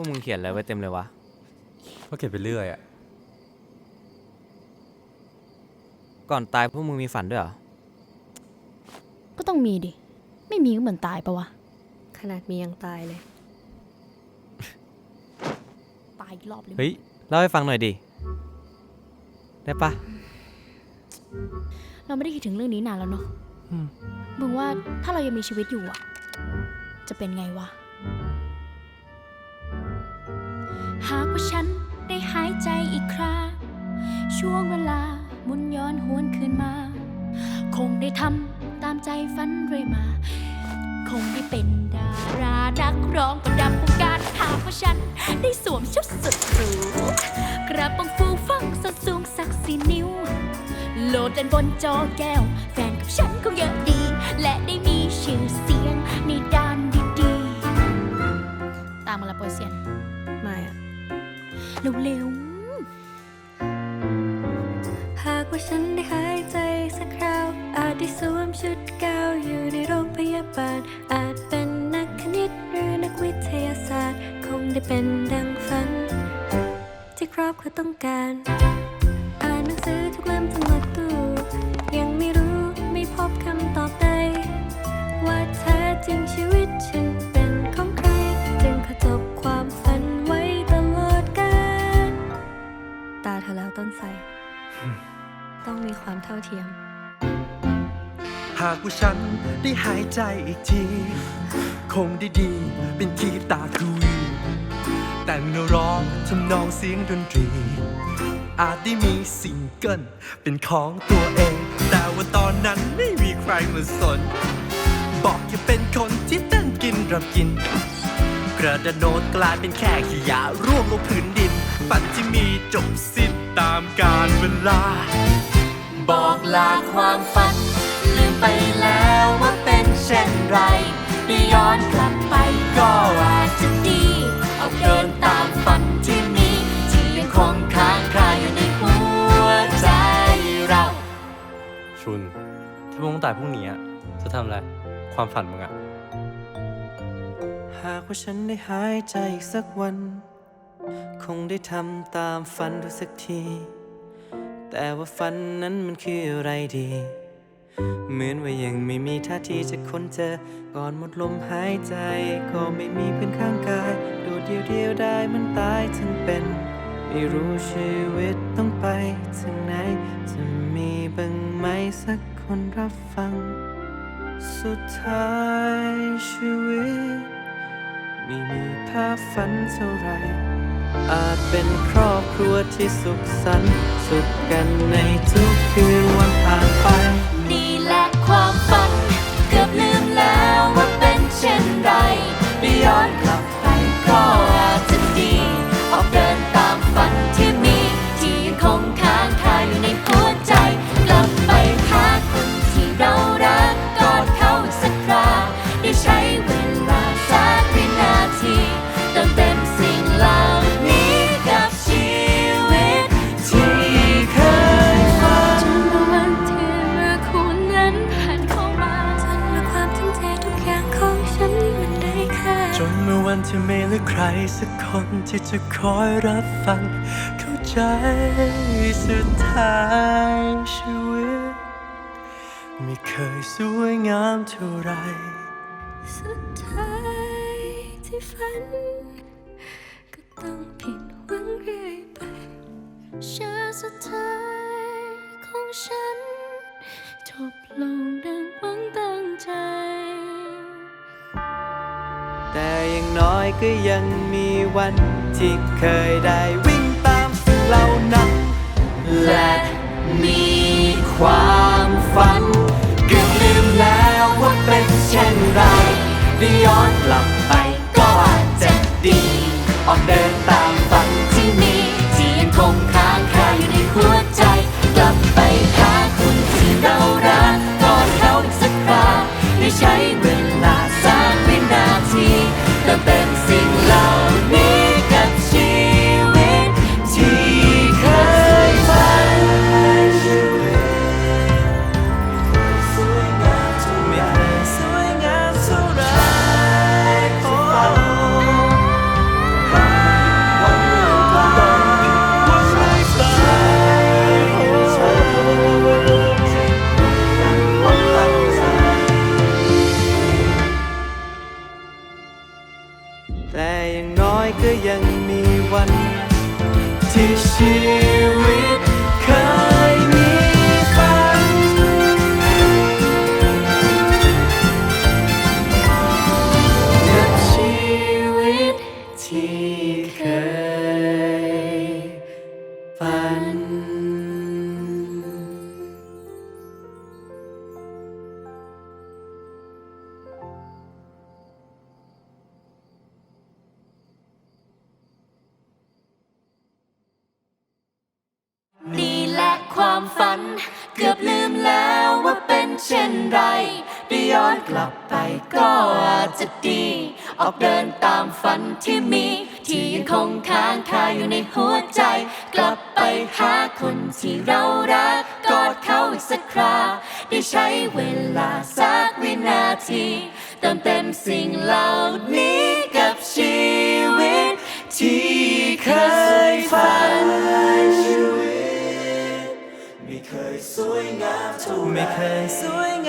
วกมึงเขียนอะไรไว้เต็มเลยวะ ก็เก็บไปเรื่อยอะก่อนตายพวกมึงมีฝันด้วยเหรอ ก็ต้องมีดิ ไม่มีก็เหมือนตายปะวะ ขนาดมียังตายเลย ตายอีกรอบเลยเฮ้ย เล่าให้ฟังหน่อยดิ ได้ปะ เราไม่ได้คิดถึงเรื่องนี้นานแล้วเนาะมึงว่าถ้าเรายังมีชีวิตอยู่อะจะเป็นไงวะ หากว่าฉันได้หายใจอีกคราช่วงเวลาหมุนย้อนหวนคืนมา คงได้ทำตามใจฝันเรื่อยมา คงได้เป็นดารานักร้องประดับวงการหากว่าฉันได้สวมชุดสุดหรูกระโปรงฟูฟังส้นสูงสักสี่นิ้วโหลดเล่นบนจอแก้ว แฟนกับฉันคงเยอะดี และได้มีชื่อเสียงในด้านดีๆ ตามมาละโปรเซียน ไม่อะ เร็วหากว่าฉันได้หายใจสักคราว อาจได้สวมชุดกาวอยู่ในโรงพยาบาล อาจเป็นนักคณิตหรือนักวิทยาศาสตร์ คงได้เป็นดังฝัน ที่ครอบครัวต้องการ อ่านหนังสือทุกเล่มทั้งหมดตู้ ยังไม่รู้ไม่พบคำตอบใดว่าแท้จริงชีวิตฉัน ความเท่าเทียม หากว่าฉันได้หายใจอีกที คงได้ดีเป็นกีตาร์คุยแต่งเนื้อร้องทำนองเสียงดนตรี อาจได้มีซิงเกิลเป็นของตัวเอง แต่ว่าตอนนั้นไม่มีใครมาสน บอกแค่เป็นคนที่เต้นกินรับกิน กระดาษโน้ตกลายเป็นแค่ขยะร่วงลงพื้นดิน ปัจจิมีจบสิ้นตามกาลเวลา บอกลาความฝัน ลืมไปแล้วว่าเป็นเช่นไรได้ย้อนกลับไปก็อาจจะดีออกเดินตามฝันที่มีที่ยังคงค้างคาอยู่ในหัวใจเรา ชุน ถ้ามึงต้องตายพรุ่งนี้อะจะทำอะไร ความฝันมึงอะหากว่าฉันได้หายใจอีกสักวัน คงได้ทำตามฝันดูสักที แต่ว่าฝันนั้นมันคืออะไรดี เหมือนว่ายังไม่มีท่าทีจะค้นเจอ ก่อนหมดลมหายใจ ก็ไม่มีเพื่อนข้างกายโดดเดียวเดียวได้มันตายทั้งเป็น ไม่รู้ชีวิตต้องไปถึงไหน จะมีบ้างไหมสักคนรับฟัง สุดท้ายชีวิต ไม่มีภาพฝันเท่าไหร อาจเป็นครอบครัวที่สุขสันต์สุขกันในทุกคืนวันผ่านไป รสักคนที่จะคอยรับฟัง เข้าใจสุดท้ายชีวิต ไม่เคยสวยงามเท่าไร สุดท้ายที่ฝัน ก็ต้องผิดหวังเรื่อยไปเชื่อสุดท้ายของฉัน จบลงดังหวังตั้งใจ แต่อย่างน้อยก็ยังมีวันที่เคยได้วิ่งตามสิ่งเหล่านั้น และมีความฝันเกือบลืมแล้วว่าเป็นเช่นไรได้ย้อนกลับไป ยังมีวัน ที่ชีวิต ความฝัน เกือบลืมแล้วว่าเป็นเช่นไรได้ย้อนกลับไปก็อาจจะดี ออกเดินตามฝันที่มี ที่ยังคงค้างคาอยู่ในหัวใจ กลับไปหาคนที่เรารักกอดเขาอีกสักคราได้ใช้เวลาสักวินาทีเติมเต็มสิ่งเหล่านี้กับชีวิตที่เคยฝัน สวยงามเท่าไรไม่เคยสวย